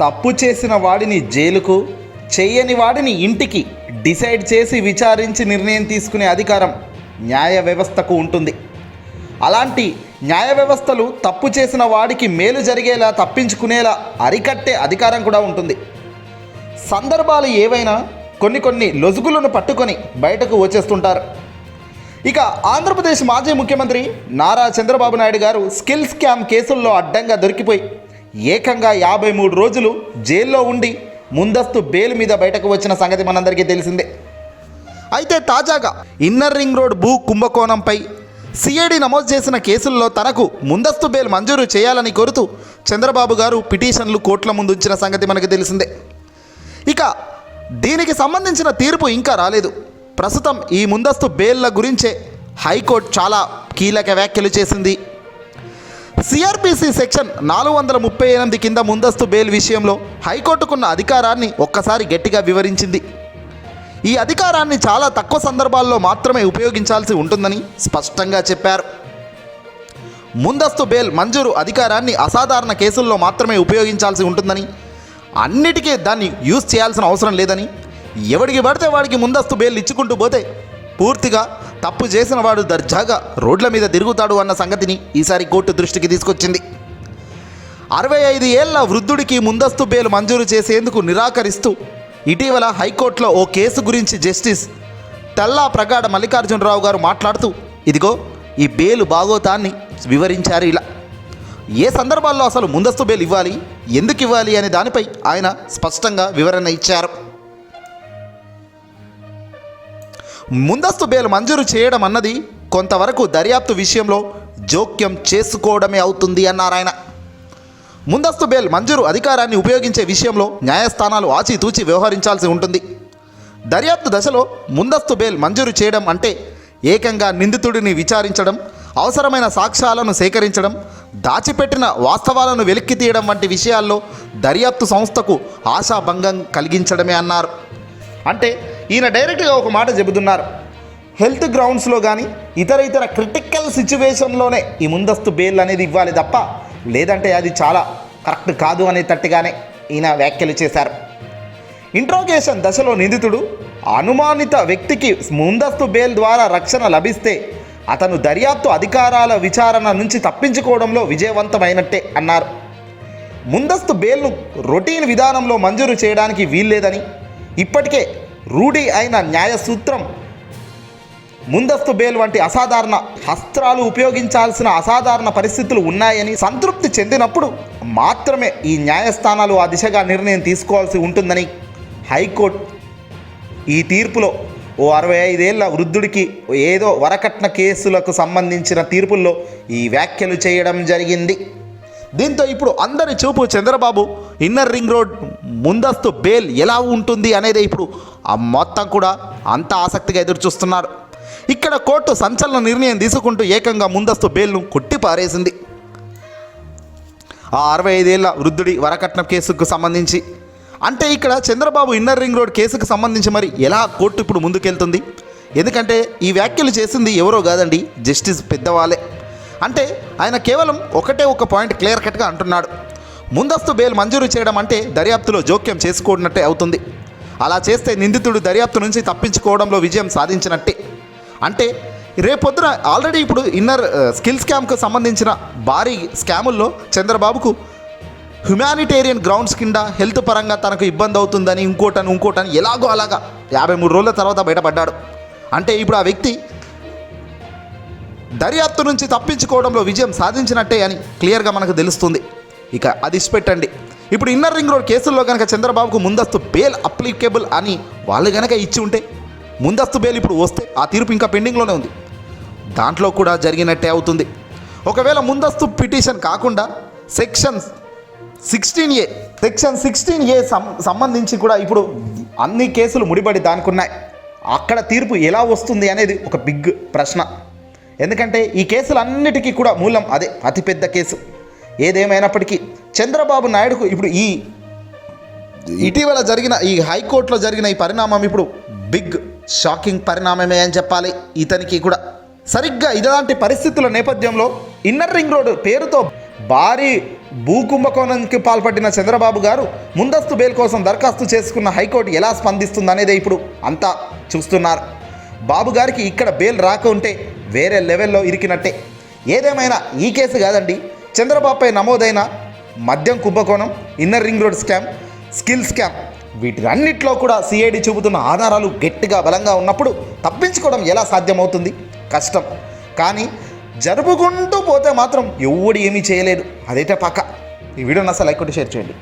తప్పు చేసిన వాడిని జైలుకు చేయని వాడిని ఇంటికి డిసైడ్ చేసి విచారించి నిర్ణయం తీసుకునే అధికారం న్యాయ వ్యవస్థకు ఉంటుంది. అలాంటి న్యాయ వ్యవస్థలు తప్పు చేసిన వాడికి మేలు జరిగేలా తప్పించుకునేలా అరికట్టే అధికారం కూడా ఉంటుంది. సందర్భాలు ఏవైనా కొన్ని కొన్ని లొజుగులను పట్టుకొని బయటకు వచ్చేస్తుంటారు. ఇక ఆంధ్రప్రదేశ్ మాజీ ముఖ్యమంత్రి నారా చంద్రబాబు నాయుడు గారు స్కిల్ స్కామ్ కేసుల్లో అడ్డంగా దొరికిపోయి ఏకంగా యాభై మూడు రోజులు జైల్లో ఉండి ముందస్తు బెయిల్ మీద బయటకు వచ్చిన సంగతి మనందరికీ తెలిసిందే. అయితే తాజాగా ఇన్నర్ రింగ్ రోడ్ భూ కుంభకోణంపై సిఐడి నమోదు చేసిన కేసుల్లో తనకు ముందస్తు బెయిల్ మంజూరు చేయాలని కోరుతూ చంద్రబాబు గారు పిటిషన్లు కోర్టుల ముందు ఉంచిన సంగతి మనకు తెలిసిందే. ఇక దీనికి సంబంధించిన తీర్పు ఇంకా రాలేదు. ప్రస్తుతం ఈ ముందస్తు బెయిల్ల గురించే హైకోర్టు చాలా కీలక వ్యాఖ్యలు చేసింది. సిఆర్పిసి సెక్షన్ నాలుగు వందల ముప్పై ఎనిమిది కింద ముందస్తు బెయిల్ విషయంలో హైకోర్టుకున్న అధికారాన్ని ఒక్కసారి గట్టిగా వివరించింది. ఈ అధికారాన్ని చాలా తక్కువ సందర్భాల్లో మాత్రమే ఉపయోగించాల్సి ఉంటుందని స్పష్టంగా చెప్పారు. ముందస్తు బెయిల్ మంజూరు అధికారాన్ని అసాధారణ కేసుల్లో మాత్రమే ఉపయోగించాల్సి ఉంటుందని అన్నిటికీ దాన్ని యూజ్ చేయాల్సిన అవసరం లేదని ఎవడికి పడితే వాడికి ముందస్తు బెయిల్ ఇచ్చుకుంటూ పోతే పూర్తిగా తప్పు చేసిన వాడు దర్జాగా రోడ్ల మీద తిరుగుతాడు అన్న సంగతిని ఈసారి కోర్టు దృష్టికి తీసుకొచ్చింది. అరవై ఐదు ఏళ్ళ వృద్ధుడికి ముందస్తు బెయిల్ మంజూరు చేసేందుకు నిరాకరిస్తూ ఇటీవల హైకోర్టులో ఓ కేసు గురించి జస్టిస్ తెల్లా ప్రగాఢ మల్లికార్జునరావు గారు మాట్లాడుతూ ఇదిగో ఈ బెయిల్ బాగోతాన్ని వివరించారు ఇలా. ఏ సందర్భాల్లో అసలు ముందస్తు బెయిల్ ఇవ్వాలి ఎందుకు ఇవ్వాలి అనే దానిపై ఆయన స్పష్టంగా వివరణ ఇచ్చారు. ముందస్తు బెయిల్ మంజూరు చేయడం అన్నది కొంతవరకు దర్యాప్తు విషయంలో జోక్యం చేసుకోవడమే అవుతుంది అన్నారాయన ముందస్తు బెయిల్ మంజూరు అధికారాన్ని ఉపయోగించే విషయంలో న్యాయస్థానాలు ఆచితూచి వ్యవహరించాల్సి ఉంటుంది. దర్యాప్తు దశలో ముందస్తు బెయిల్ మంజూరు చేయడం అంటే ఏకంగా నిందితుడిని విచారించడం అవసరమైన సాక్ష్యాలను సేకరించడం దాచిపెట్టిన వాస్తవాలను వెలిక్కి తీయడం వంటి విషయాల్లో దర్యాప్తు సంస్థకు ఆశాభంగం కలిగించడమే అన్నారు. అంటే ఈయన డైరెక్ట్గా ఒక మాట చెబుతున్నారు. హెల్త్ గ్రౌండ్స్లో కానీ ఇతర ఇతర క్రిటికల్ సిచ్యువేషన్లోనే ఈ ముందస్తు బెయిల్ అనేది ఇవ్వాలి తప్ప లేదంటే అది చాలా కరెక్ట్ కాదు అనేటట్టుగానే ఈయన వ్యాఖ్యలు చేశారు. ఇంట్రోగేషన్ దశలో నిందితుడు అనుమానిత వ్యక్తికి ముందస్తు బెయిల్ ద్వారా రక్షణ లభిస్తే అతను దర్యాప్తు అధికారాల విచారణ నుంచి తప్పించుకోవడంలో విజయవంతమైనట్టే అన్నారు. ముందస్తు బెయిల్ను రొటీన్ విధానంలో మంజూరు చేయడానికి వీల్లేదని ఇప్పటికే రూఢి అయిన న్యాయ సూత్రం ముందస్తు బెయిల్ వంటి అసాధారణ అస్త్రాలు ఉపయోగించాల్సిన అసాధారణ పరిస్థితులు ఉన్నాయని సంతృప్తి చెందినప్పుడు మాత్రమే ఈ న్యాయస్థానాలు ఆ దిశగా నిర్ణయం తీసుకోవాల్సి ఉంటుందని హైకోర్టు ఈ తీర్పులో ఓ అరవై ఐదేళ్ళ వృద్ధుడికి ఏదో వరకట్న కేసులకు సంబంధించిన తీర్పుల్లో ఈ వ్యాఖ్యలు చేయడం జరిగింది. దీంతో ఇప్పుడు అందరి చూపు చంద్రబాబు ఇన్నర్ రింగ్ రోడ్ ముందస్తు బెయిల్ ఎలా ఉంటుంది అనేది ఇప్పుడు ఆ మొత్తం కూడా అంత ఆసక్తిగా ఎదురు చూస్తున్నారు ఇక్కడ కోర్టు సంచలన నిర్ణయం తీసుకుంటూ ఏకంగా ముందస్తు బెయిల్ను కొట్టి పారేసింది ఆ అరవై ఐదేళ్ళ వృద్ధుడి వరకట్నం కేసుకు సంబంధించి. అంటే ఇక్కడ చంద్రబాబు ఇన్నర్ రింగ్ రోడ్ కేసుకు సంబంధించి మరి ఎలా కోర్టు ఇప్పుడు ముందుకెళ్తుంది? ఎందుకంటే ఈ వ్యాఖ్యలు చేసింది ఎవరో కాదండి జస్టిస్ పెద్దవాళ్ళే. అంటే ఆయన కేవలం ఒకటే ఒక పాయింట్ క్లియర్ కట్గా అంటున్నాడు. ముందస్తు బెయిల్ మంజూరు చేయడం అంటే దర్యాప్తులో జోక్యం చేసుకోనట్టే అవుతుంది. అలా చేస్తే నిందితుడు దర్యాప్తు నుంచి తప్పించుకోవడంలో విజయం సాధించినట్టే. అంటే రేపొద్దున ఆల్రెడీ ఇప్పుడు ఇన్నర్ స్కిల్ స్కామ్కు సంబంధించిన భారీ స్కాముల్లో చంద్రబాబుకు హ్యుమానిటేరియన్ గ్రౌండ్స్ కింద హెల్త్ పరంగా తనకు ఇబ్బంది అవుతుందని ఇంకోటని ఇంకోటని ఎలాగో అలాగా యాభై మూడు రోజుల తర్వాత బయటపడ్డాడు. అంటే ఇప్పుడు ఆ వ్యక్తి దర్యాప్తు నుంచి తప్పించుకోవడంలో విజయం సాధించినట్టే అని క్లియర్గా మనకు తెలుస్తుంది. ఇక అది ఇచ్చిపెట్టండి ఇప్పుడు ఇన్నర్ రింగ్ రోడ్ కేసుల్లో కనుక చంద్రబాబుకు ముందస్తు బెయిల్ అప్లికేబుల్ అని వాళ్ళు కనుక ఇచ్చి ఉంటే ముందస్తు బెయిల్ ఇప్పుడు వస్తే ఆ తీర్పు ఇంకా పెండింగ్లోనే ఉంది. దాంట్లో కూడా జరిగినట్టే అవుతుంది. ఒకవేళ ముందస్తు పిటిషన్ కాకుండా section sixteen A section sixteen A సంబంధించి కూడా ఇప్పుడు అన్ని కేసులు ముడిపడి దానికి ఉన్నాయి అక్కడ తీర్పు ఎలా వస్తుంది అనేది ఒక బిగ్ ప్రశ్న. ఎందుకంటే ఈ కేసులన్నిటికీ కూడా మూలం అదే అతిపెద్ద కేసు. ఏదేమైనప్పటికీ చంద్రబాబు నాయుడుకు ఇప్పుడు ఈ ఇటీవల జరిగిన ఈ హైకోర్టులో జరిగిన ఈ పరిణామం ఇప్పుడు బిగ్ షాకింగ్ పరిణామమే అని చెప్పాలి ఇతనికి కూడా. సరిగ్గా ఇలాంటి పరిస్థితుల నేపథ్యంలో ఇన్నర్ రింగ్ రోడ్ పేరుతో భారీ భూ పాల్పడిన చంద్రబాబు గారు ముందస్తు బెయిల్ కోసం దరఖాస్తు చేసుకున్న హైకోర్టు ఎలా స్పందిస్తుందనేదే ఇప్పుడు అంతా చూస్తున్నారు. బాబు గారికి ఇక్కడ బెయిల్ రాకుంటే వేరే లెవెల్లో ఇరికినట్టే. ఏదేమైనా ఈ కేసు కాదండి. చంద్రబాబుపై నమోదైన మద్యం కుంభకోణం inner ring road scam skill scam వీటినన్నిట్లో కూడా సిఐడి చూపుతున్న ఆధారాలు గట్టిగా బలంగా ఉన్నప్పుడు తప్పించుకోవడం ఎలా సాధ్యమవుతుంది? కష్టం. కానీ జరుపుకుంటూ పోతే మాత్రం ఎవడు ఏమీ చేయలేడు అదైతే పక్క. ఈ వీడియోని అసలు లైక్ కొట్టి షేర్ చేయండి.